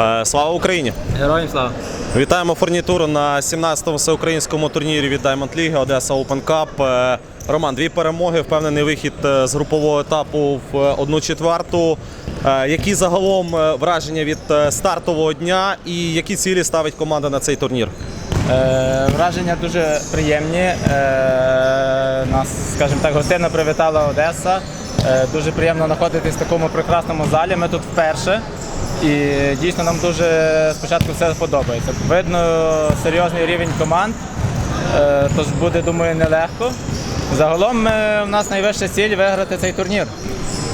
Е, Слава Україні! Героям слава. Вітаємо фурнітуру на 17-му всеукраїнському турнірі від Diamond League Одеса Open Cup. Е, Роман, дві перемоги, впевнений вихід е, з групового етапу в одну четверту. Які загалом враження від стартового дня і які цілі ставить команда на цей турнір? Е, враження дуже приємні. Е, нас, скажімо так, гостинно привітала Одеса. Е, дуже приємно знаходитись в такому прекрасному залі. Ми тут вперше. І дійсно нам дуже спочатку все подобається. Видно серйозний рівень команд, е, тож буде, думаю, нелегко. Загалом е, в нас найвища ціль виграти цей турнір.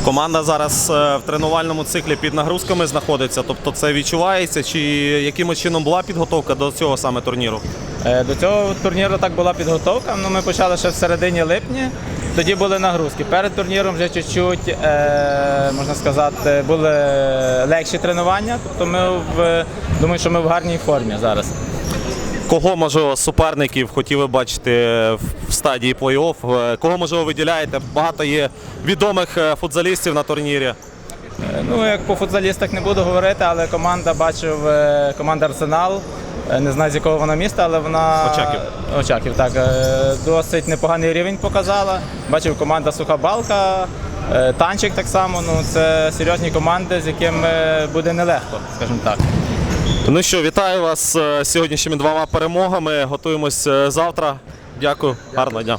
Команда зараз е, в тренувальному циклі під нагрузками знаходиться, тобто це відчувається, чи якимось чином була підготовка до цього саме турніру? Е, До цього турніру так була підготовка. Ну, ми почали ще в середині липня. Тоді були нагрузки. Перед турніром вже чуть-чуть, е, можна сказати, були легші тренування. Тобто ми в, думаю, що ми в гарній формі зараз. Кого можливо суперників хотіли бачити в стадії плей-офф? Е, Кого можливо виділяєте? Багато є відомих е, футзалістів на турнірі. Ну, як по футзалістах не буду говорити, але команда бачив команда Арсенал. Е, Не знаю з якого вона міста, але вона Очаків. Очаків, так. Е, Досить непоганий рівень показала. Бачив команда Суха Балка, е, танчик так само. Ну, це серйозні команди, з якими буде нелегко, скажімо так. Ну що, вітаю вас з сьогоднішніми двома перемогами. Готуємось завтра. Дякую, гарного дня.